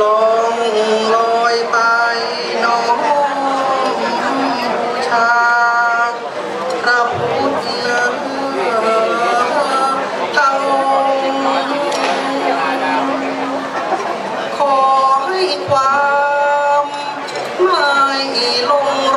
ลงลอยไปน้อมชาพระพุทธทั้งขอให้ความไม่ลง